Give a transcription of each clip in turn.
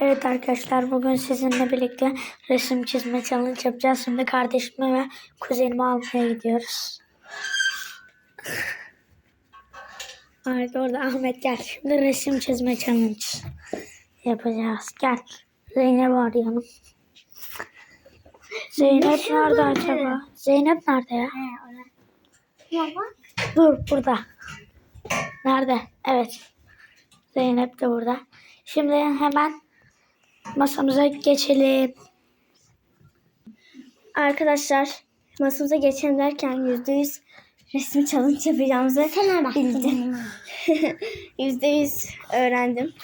Evet arkadaşlar bugün sizinle birlikte resim çizme challenge yapacağız. Şimdi kardeşimi ve kuzenimi almaya gidiyoruz. Evet orada Ahmet gel. Şimdi resim çizme challenge yapacağız. Gel. Zeynep arayalım. Zeynep nerede acaba? Zeynep nerede ya? Dur burada. Nerede? Evet. Zeynep de burada. Şimdi hemen masamıza geçelim. Arkadaşlar masamıza geçen derken yüzde yüz resim challenge yapacağımızı bildim. Yüzde yüz öğrendim.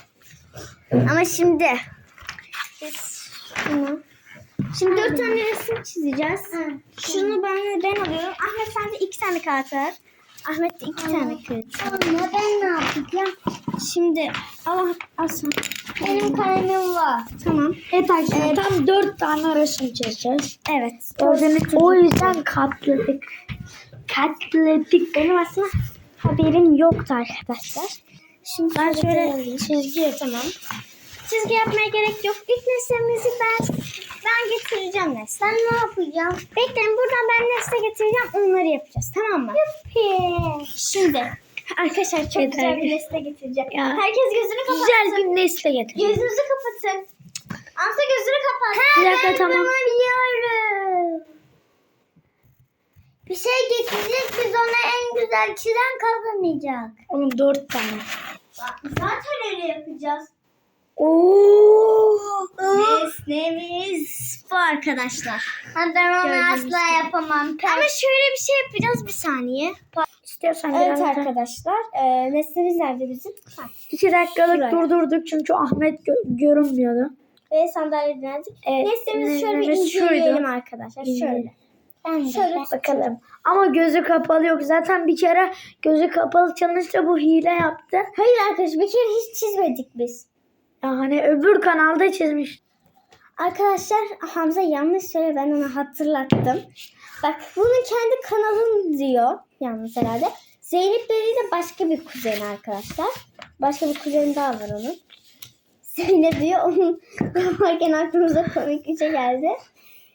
Ama şimdi biz şunu Şimdi dört tane resim çizeceğiz. Şunu ben ben alıyorum. Ahmet sen de iki tane kağıt ver. Ahmet de iki tane kağıt. Anne ben ne yapacağım? Şimdi al al sen. Benim kalemim var. Tamam. Evet arkadaşlar tam dört tane resim çizeceğiz. Evet. O yüzden katladık. Katladık. Benim aslında haberim yoktu arkadaşlar. Şimdi Ben şöyle şöyle çizgi tamam. Çizgi yapmaya gerek yok. İlk nesnemizi ben ben getireceğim nesne. Ben ne yapacağım? Bekleyin buradan ben nesne getireceğim. Onları yapacağız. Tamam mı? Peki. Şimdi arkadaşlar çok Evet, güzel bir nesne getireceğim. Ya. Herkes gözünü kapatsın. güzel bir nesle getir. Gözünüzü kapatın. Amsa gözünü kapat. Bir dakika tamam. biliyorum. Bir şey getirecek biz ona en güzel çizen kazanacak. Oğlum dört tane. Zaten öyle yapacağız. Oo. Nesnemiz bu arkadaşlar. Ha, ben onu Gördüğünüz asla gibi. yapamam. Ama şöyle bir şey yapacağız bir saniye. İstiyorsan Evet biraz da- arkadaşlar. E, nesnemiz nerede bizim? Ha. İki dakikalık Şuraya. durdurduk çünkü Ahmet gö- görünmüyordu. Ve sandalye dinlendik. Evet, Nesnemizi şöyle bir nesnemiz şuydu. inceleyelim arkadaşlar. İnceleyelim. Şöyle. Ben de. Şöyle Bakalım. Ama gözü kapalı yok. Zaten bir kere gözü kapalı challenge'da bu hile yaptı. Hayır arkadaşlar bir kere hiç çizmedik biz. Ya hani öbür kanalda çizmiş. Arkadaşlar Hamza yanlış söyle ben ona hatırlattım. Bak bunun kendi kanalın diyor. Yalnız herhalde. Zeynep Beri de başka bir kuzeni arkadaşlar. Başka bir kuzeni daha var onun. Zeynep diyor onun yaparken aklımıza komik bir şey geldi.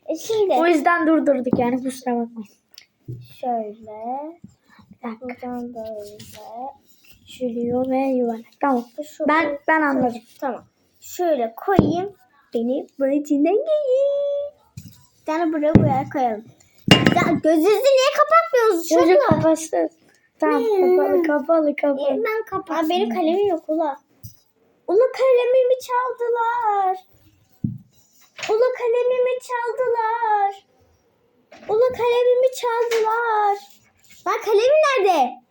E şimdi O yüzden durdurduk yani kusura bakmayın. şöyle Bir dakika. buradan böyle Küçülüyor ve yuvarlak. Tamam. Şu- Ben ben anladım. Tamam. Şöyle koyayım. Beni böyle içinden gelin. Bir tane buraya buraya koyalım. Ya gözünüzü niye kapatmıyorsunuz? Şurada. kapatsın. Tamam kapalı kapalı kapalı. Ben kapattım. benim kalemim yok ula. Ula kalemimi çaldılar. Ula kalemimi çaldılar. Ula kalemimi çaldılar. Lan kalemim nerede?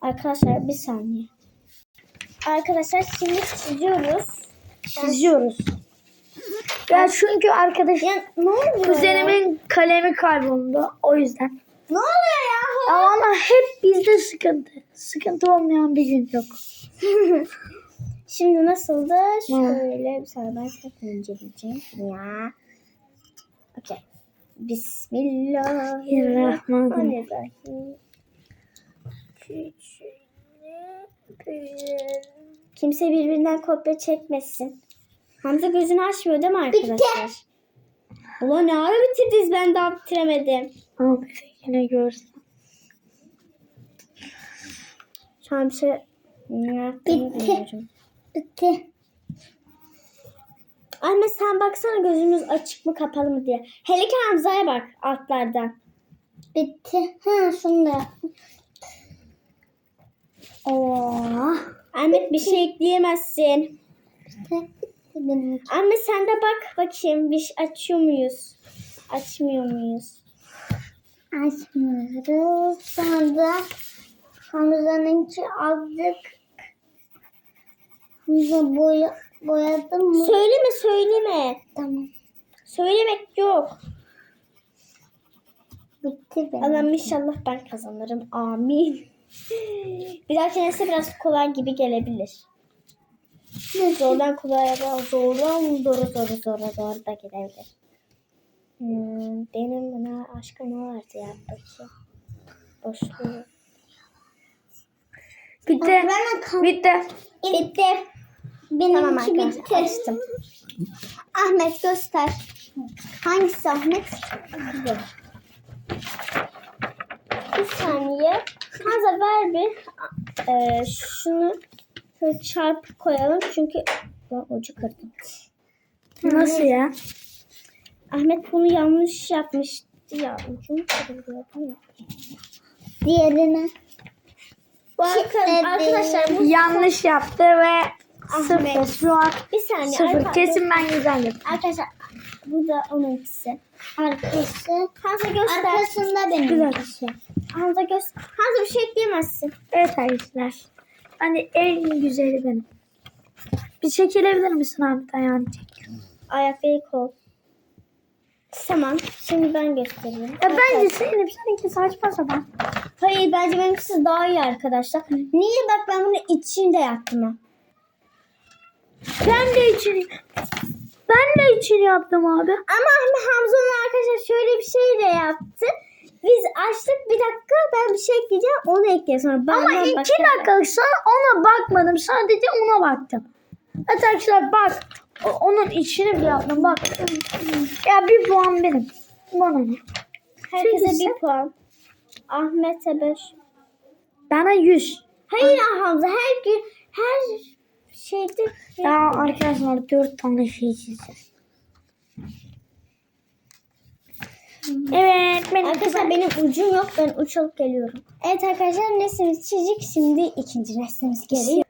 Arkadaşlar bir saniye. Arkadaşlar şimdi çiziyoruz. Çiziyoruz. Ya çünkü arkadaş Ya ne oluyor? ya? kuzenimin kalemi kayboldu. O yüzden. Ne oluyor ya? Ama hep bizde sıkıntı. Sıkıntı olmayan bir gün yok. Şimdi nasıldı? Şöyle bir saniye ben çok inceleyeceğim. Ya. Okey. Bismillahirrahmanirrahim. Kimse birbirinden kopya çekmesin. Hamza gözünü açmıyor değil mi arkadaşlar? Ulan ne ara bitirdiniz ben daha bitiremedim. Ama bir şey yine görsün. Şu an bir şey... Bitti. Bitti. Anne sen baksana gözümüz açık mı kapalı mı diye. Hele ki Hamza'ya bak altlardan. Bitti. Ha şunu da. Oo. Ahmet bir şey ekleyemezsin. Anne sen de bak bakayım bir şey açıyor muyuz? Açmıyor muyuz? Açmıyoruz. Sonra Hamza'nın içi azıcık Hamza boya, boyadı mı? Söyleme söyleme. Tamam. Söylemek yok. Bitti benim. Allah'ım inşallah ben kazanırım. Amin. Bir dahaki biraz kolay gibi gelebilir. Zordan kolaya da zordan zora zora zora zora da gelebilir. Hmm, benim buna aşkım ne vardı ya bakayım. Boşluğu. Bitti. Bitti. Bitti. Tamam arkadaşlar, bitti. açtım. Ahmet göster. Hangisi Ahmet? Bir saniye. Hamza ver bir. Ee, şunu şöyle çarpıp koyalım çünkü ben ucu kırdım. Nasıl ya? Ahmet bunu yanlış yapmıştı ya. Ucunu? Diğerini. Bu arka- arkadaşlar bu Yanlış yaptı ve Ahmet. sıfır. Şu an bir saniye. sıfır. arka- Kesin ben güzel yaptım. Arkadaşlar bu da onunkisi. Arkası. Hamza göster. Arkasında benim. Güzel. Hamza göster. Hamza bir şey ekleyemezsin. Evet arkadaşlar. Hani en güzeli benim. Bir çekilebilir misin Ahmet ayağını çek. Ayak ve kol. Tamam. Şimdi ben göstereyim. Ya bence senin seninki saçma sapan. Hayır bence benimkisi daha iyi arkadaşlar. Niye bak ben bunu içinde yaptım ha. Ben de için ben de için yaptım abi. Ama Hamza'nın arkadaşlar şöyle bir şey de yaptı. Açtık bir dakika ben bir şey ekleyeceğim onu ekleyeceğim sonra. Ama iki bak- dakika sonra ona bakmadım. Sadece ona baktım. Evet arkadaşlar bak. o- Onun içini bile yaptım bak. Ya bir puan benim. Bana ne? Herkese Çünkü bir puan. Ahmet'e beş. Bana 100. Hayır Hamza her gün her şeyde Ya arkadaşlar 4 tane şey çizeceğiz. Evet benim Arkadaşlar benim ucum yok. Ben uç alıp geliyorum. Evet arkadaşlar nesnemiz çizik. Şimdi ikinci nesnemiz geliyor.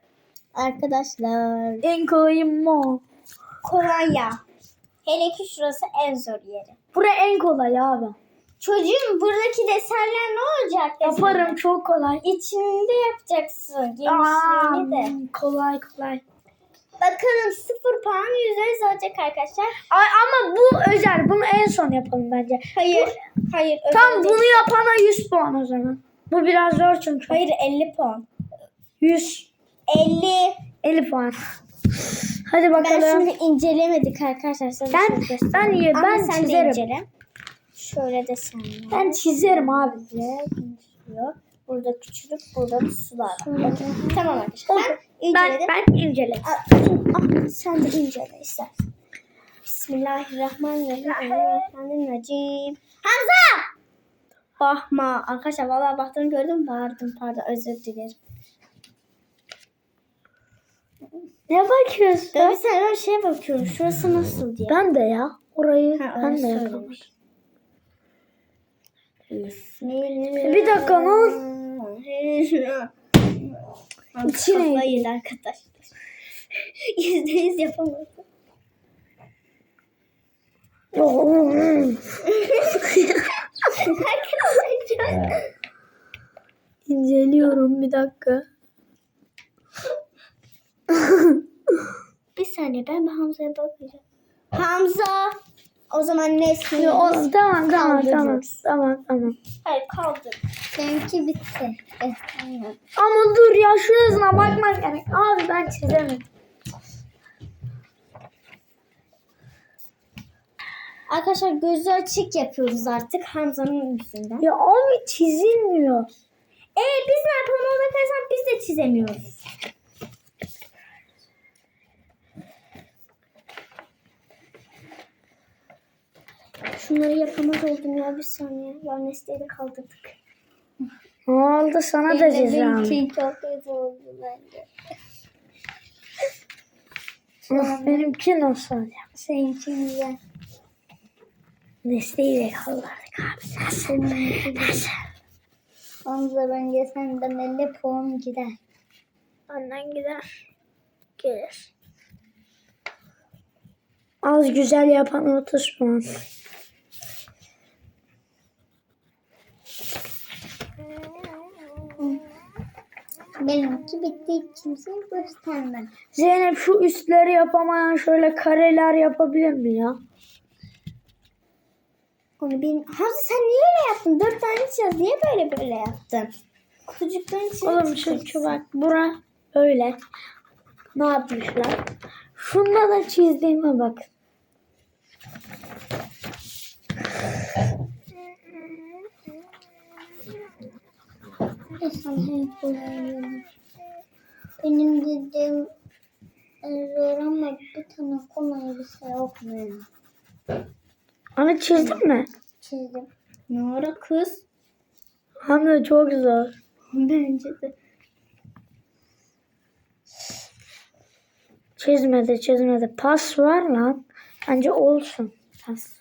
Arkadaşlar en kolayım mı? kolonya. Hele ki şurası en zor yeri. Bura en kolay abi. Çocuğum buradaki desenler ne olacak? Yaparım çok kolay. İçinde yapacaksın. Aa, Genişliğini de. kolay kolay. Bakalım sıfır puan yüzde yüz alacak arkadaşlar. Ay, ama bu özel. Bunu en son yapalım bence. Hayır. Hayır. Tam bunu değil. yapana 100 puan o zaman. Bu biraz zor çünkü. Hayır 50 puan. 100. 50. 50 puan. Hadi Ben bakalım. şimdi incelemedik arkadaşlar. Size Ben ben iyi Ama ben sen de çizerim. incele. Şöyle desenler. Ben çizerim abi. Böyle genişliyor. Burada küçülüp burada da sular var. Bakın. Tamam arkadaşlar. Ben Ben inceledim. ben inceledim. Ah, sen de incele istersen. Bismillahirrahmanirrahim. Bismillahirrahmanirrahim. Hamza! Bakma. Arkadaşlar vallahi baktığını gördüm bağırdım pardon özür dilerim. Ne bakıyorsun? Ben bir saniye şeye bakıyorum. Şurası nasıl diye. Ben de ya. Orayı Ha, ben öyle de yapamam. söylemiş. Bismillah. Bir dakika lan. İçine Kafayı yedi arkadaşlar. Yüzde yüz yapamadım. Arkadaşlar. İnceliyorum bir dakika. Bir saniye ben Hamza'ya bakacağım. Hamza. O zaman nesneyi Ya, o, tamam tamam tamam Kaldırıyoruz. tamam tamam. Hayır kaldır. Seninki bitti. Evet. Ama dur ya şurasına bakmak gerek. Abi ben çizemedim. Arkadaşlar gözü açık yapıyoruz artık Hamza'nın yüzünden. Ya abi çizilmiyor. Ee biz ne yapalım bakarsan biz de çizemiyoruz. Şunları yapamaz oldum ya bir saniye. Ya nesneyi kaldırdık. Ne oldu sana da ceza? Benimki çok kötü oldu bence. Of, Benimki nasıl olacak? Seninki güzel. Nesneyi de kaldırdık abi. Nasıl? Güzel. Hamza bence senden 50 puan gider. Benden gider. Gelir. Az güzel yapan 30 puan. Benimki bitti. Kimseye göstermem. Zeynep şu üstleri yapamayan şöyle kareler yapabilir mi ya? Onu bin... Hamza sen niye öyle yaptın? Dört tane çiz. Niye böyle böyle yaptın? Kutucukların içine Oğlum şu, şu bak bura öyle. Ne yapmışlar? Şunda da çizdiğime bak. Sana hep. Benim dediğim zor ama bir tane kolay bir şey mu? Onu çizdin mi? Çizdim. Ne ara kız? Hamza çok zor. Bence de. Çizmedi çizmedi. Pas var lan. Bence olsun. Pas.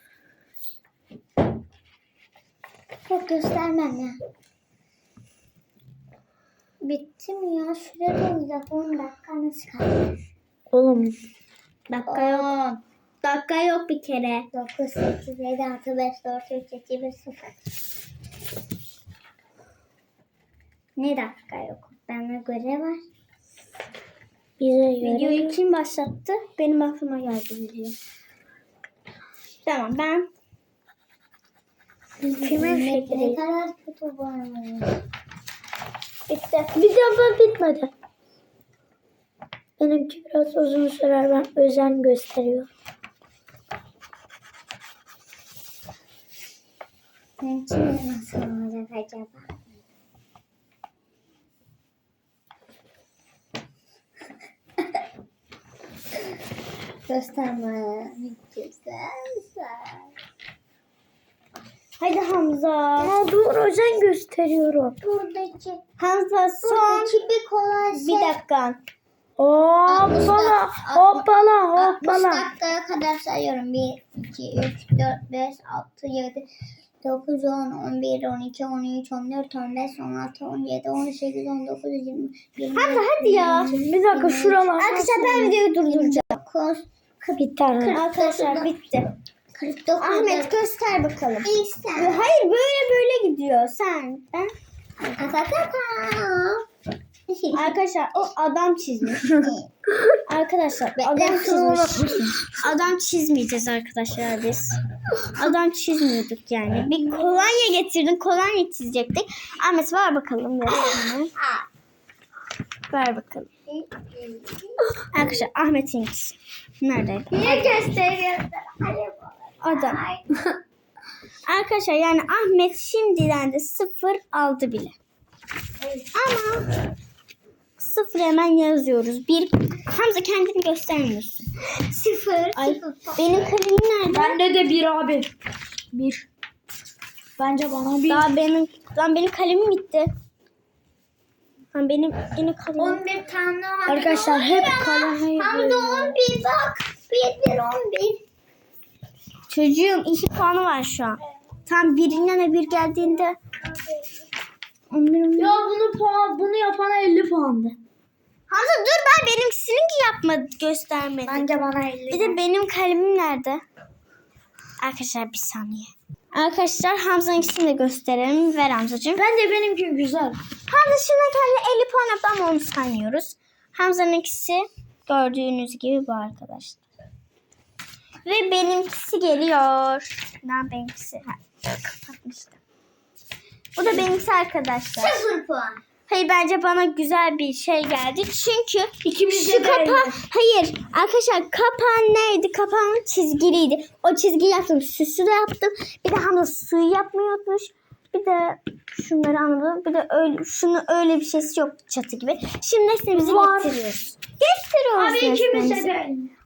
Çok göstermem ya. Bitti mi ya? Süre dolacak 10 dakikanız kaldı. Oğlum Dakika yok. Dakika yok bir kere. 9, 8, 7, 6, 5, 4, 3, 2, 1, 0. Ne dakika yok? Bana göre var. bize göre. Videoyu kim başlattı? Benim aklıma geldi video. Tamam ben Kimin fikri? ne kadar kötü bu Bir daha bitmedi. Benimki biraz uzun sürer. Ben özen gösteriyor. Benimki nasıl olacak acaba? Gösterme. Güzel. Hadi Hamza. Aa, dur özen gösteriyorum. Buradaki, Hamza son bir kolay şey. bir dakika. Hoppala hoppala 60 hoppala. dakikaya kadar sayıyorum. 1, 2, 3, 4, 5, 6, 7, 9, 10, 11, 12, 13, 14, 15, 16, 17, 18, 19, 20, 21, Hamza hadi ya. Bir dakika şuralar. Arkadaşlar ben videoyu durduracağım. 29, Bir tane. Arkadaşlar bitti. 49. Ahmet göster bakalım. İlk sen. Hayır böyle böyle gidiyor. Sen ben. Arkadaşlar o adam çizmiş. Arkadaşlar adam çizmiş. Adam çizmeyeceğiz arkadaşlar biz. Adam çizmiyorduk yani. Bir kolonya getirdin. Kolonya çizecektik. Ahmet ver bakalım resmini. Ver bakalım. Arkadaşlar Ahmet'inkisi. Nerede? Niye gösteriyorsun? Adam. Arkadaşlar yani Ahmet şimdiden de sıfır aldı bile. Ama sıfır hemen yazıyoruz. Bir Hamza kendini göstermiyorsun. Sıfır. Ay benim kalemim nerede? Bende de bir abi. Bir. Bence bana bir. Daha benim daha benim kalemim gitti. Ha benim yine kalemim. 11 tane var. Arkadaşlar hep kalem Hamza 11 bak. 1 1 11. Çocuğum iki puanı var şu an. Tam birinden bir geldiğinde Ya bunu puan, bunu yapana 50 puandı. Hamza dur ben benimkisini ki yapmadı göstermedi. Bence bana 50. Bir de benim kalemim nerede? Arkadaşlar bir saniye. Arkadaşlar Hamza'nın ikisini de gösterelim. Ver Hamzacığım. Bence benimki güzel. Hamza şimdi kendi 50 puan yaptı ama onu saymıyoruz. Hamza'nın ikisi gördüğünüz gibi bu arkadaşlar. Ve benimkisi geliyor. Ne benimkisi? Ha, kapatmıştım. Bu da benimkisi arkadaşlar. 0 puan. Hayır bence bana güzel bir şey geldi. Çünkü İkimiz şu kapa hayır arkadaşlar kapağın neydi? Kapağın çizgiliydi. O çizgiyi yaptım. Süsü de yaptım. Bir de Hamza suyu yapmayı unutmuş. Bir de şunları anladım. Bir de öyle şunu öyle bir şeysi yok çatı gibi. Şimdi nesnemizi Var. getiriyoruz. Getiriyoruz Abi ikimiz de.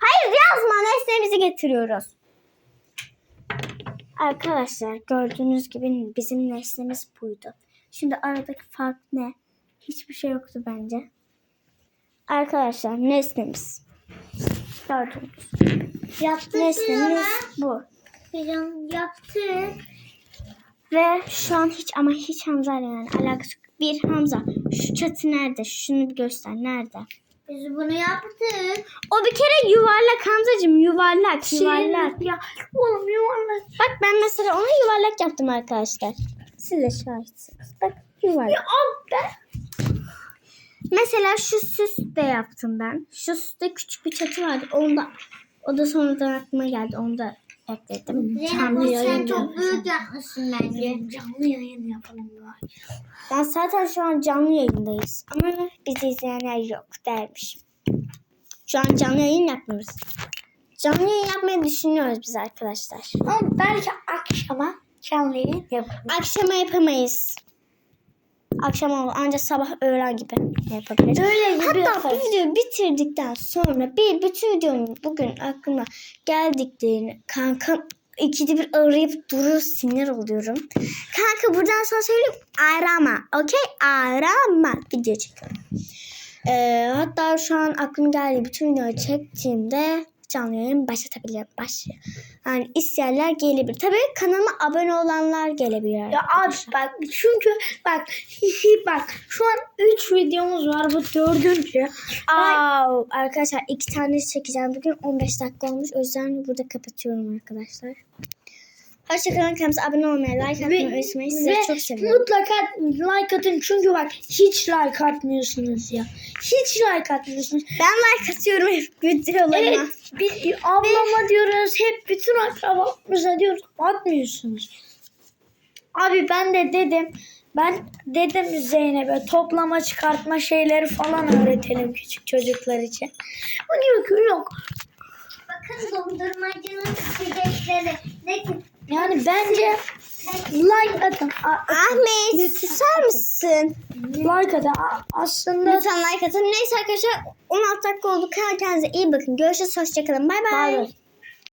Hayır yazma nesnemizi getiriyoruz. Arkadaşlar gördüğünüz gibi bizim nesnemiz buydu. Şimdi aradaki fark ne? Hiçbir şey yoktu bence. Arkadaşlar nesnemiz. Gördüğünüz. Yaptık Nesnemiz bu. Plan yaptık. Ve şu an hiç ama hiç Hamza ile yani alakası yok. Bir Hamza şu çatı nerede? Şunu bir göster. Nerede? Biz bunu yaptık. O bir kere yuvarlak Hamzacığım yuvarlak yuvarlak. Ya oğlum yuvarlak. Bak ben mesela ona yuvarlak yaptım arkadaşlar. Siz de şahitsiniz. Bak yuvarlak. Abi ben. Mesela şu süs de yaptım ben. Şu süste küçük bir çatı vardı. Onu da, o da sonradan aklıma geldi. Onu da ekledim. Zeynep bu sen çok büyük yapmışsın bence. Canlı yayın yapalım bari. Ben zaten şu an canlı yayındayız. Ama bizi izleyenler yok dermiş. Şu an canlı yayın yapmıyoruz. Canlı yayın yapmayı düşünüyoruz biz arkadaşlar. Ama belki akşama canlı yayın yaparız. Akşama yapamayız. Akşam oldu ancak sabah öğlen gibi yapabiliriz. Öyle gibi Hatta yaparız. bu videoyu bitirdikten sonra bir bütün videonun bugün aklıma geldiklerini kankam ikide bir arayıp duruyor sinir oluyorum. Kanka buradan sonra söyleyeyim arama. Okey arama. Video çekiyorum. Ee, hatta şu an aklım geldi bütün videoyu çektiğimde canlı yayın başlatabilirim. Başlıyor. Yani isteyenler gelebilir. Tabii kanalıma abone olanlar gelebilir. Ya abi bak çünkü bak bak şu an 3 videomuz var bu dördüncü. Aa, arkadaşlar iki tane çekeceğim. Bugün 15 dakika olmuş. O yüzden burada kapatıyorum arkadaşlar. Hoşçakalın. Kanalımıza abone olmayı, like atmayı unutmayın. Ve çok seviyorum. mutlaka like atın çünkü bak hiç like atmıyorsunuz ya. Hiç like atmıyorsunuz. Ben like atıyorum hep videolarıma. Evet bir, ablama diyoruz hep bütün akrabamıza diyoruz atmıyorsunuz. Abi ben de dedim ben dedim Zeynep'e toplama çıkartma şeyleri falan öğretelim küçük çocuklar için. O diyor ki yok. Bakın dondurmacının içecekleri. Ne ki? Yani bence like atın. Ahmet susar mısın? like atın. Aslında Lütfen like atın. Neyse arkadaşlar 16 dakika oldu. Kendinize iyi bakın. Görüşürüz. Hoşçakalın. Bay bay.